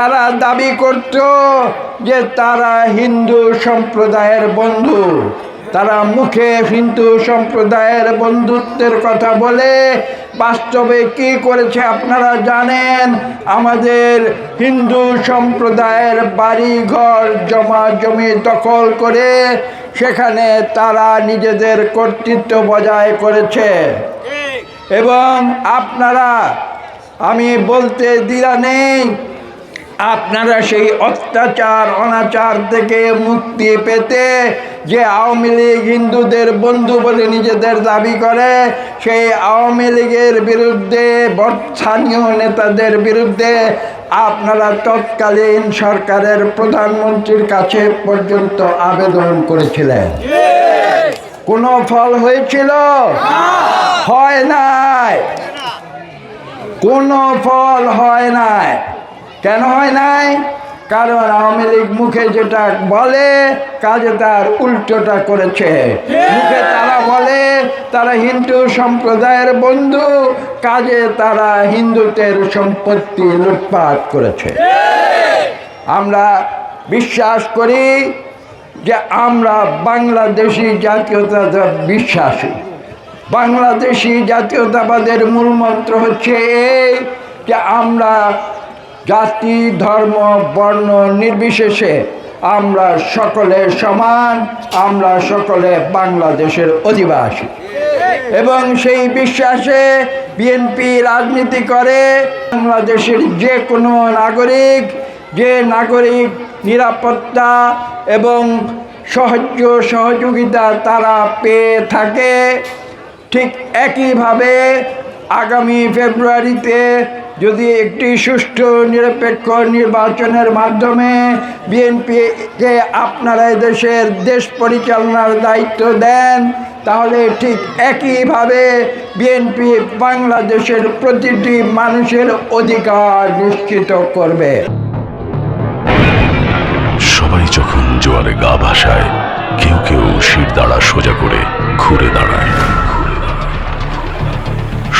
তারা দাবি করত যে তারা হিন্দু সম্প্রদায়ের বন্ধু। তারা মুখে হিন্দু সম্প্রদায়ের বন্ধুত্বের কথা বলে, বাস্তবে কি করেছে আপনারা জানেন? আমাদের হিন্দু সম্প্রদায়ের বাড়ি ঘর জমা জমি দখল করে সেখানে তারা নিজেদের কর্তৃত্ব বজায় করেছে। এবং আপনারা, আমি বলতে দ্বিধা নেই আপনারা সেই অত্যাচার, অনাচার থেকে মুক্তি পেতে যে আওয়ামী লীগ হিন্দুদের বন্ধু বলে নিজেদের দাবি করে, সেই আওয়ামী লীগের বিরুদ্ধে স্থানীয় নেতাদের বিরুদ্ধে আপনারা তৎকালীন সরকারের প্রধানমন্ত্রীর কাছে পর্যন্ত আবেদন করেছিলেন। কোনো ফল হয়েছিল? হয় নাই। কোনো ফল হয় নাই। কেন হয় নাই? কারণ আওয়ামী লীগ মুখে যেটা বলে, কাজে তার উল্টোটা করেছে। মুখে তারা বলে, তারা হিন্দু সম্প্রদায়ের বন্ধু, কাজে তারা হিন্দুদের সম্পত্তি লুটপাট করেছে। আমরা বিশ্বাস করি যে আমরা বাংলাদেশি জাতীয়তা বিশ্বাসী। বাংলাদেশি জাতীয়তাবাদের মূল মন্ত্র হচ্ছে এই যে আমরা জাতি, ধর্ম, বর্ণ নির্বিশেষে আমরা সকলে সমান, আমরা সকলে বাংলাদেশের অধিবাসী। এবং সেই বিশ্বাসে বিএনপি রাজনীতি করে বাংলাদেশের যে কোনো নাগরিক, যে নাগরিক নিরাপত্তা এবং সাহায্য সহযোগিতা তারা পেয়ে থাকে, ঠিক একইভাবে আগামী ফেব্রুয়ারিতে যদি একটি সুষ্ঠু, নিরপেক্ষ নির্বাচনের মাধ্যমে বিএনপিকে আপনারা দেশের দেশ পরিচালনার দায়িত্ব দেন, তাহলে ঠিক একইভাবে বিএনপি বাংলাদেশের প্রতিটি মানুষের অধিকার নিশ্চিত করবে। সবাই যখন জোয়ারে গা ভাসায়, কেউ কেউ শির দাঁড়া সোজা করে ঘুরে দাঁড়ায়।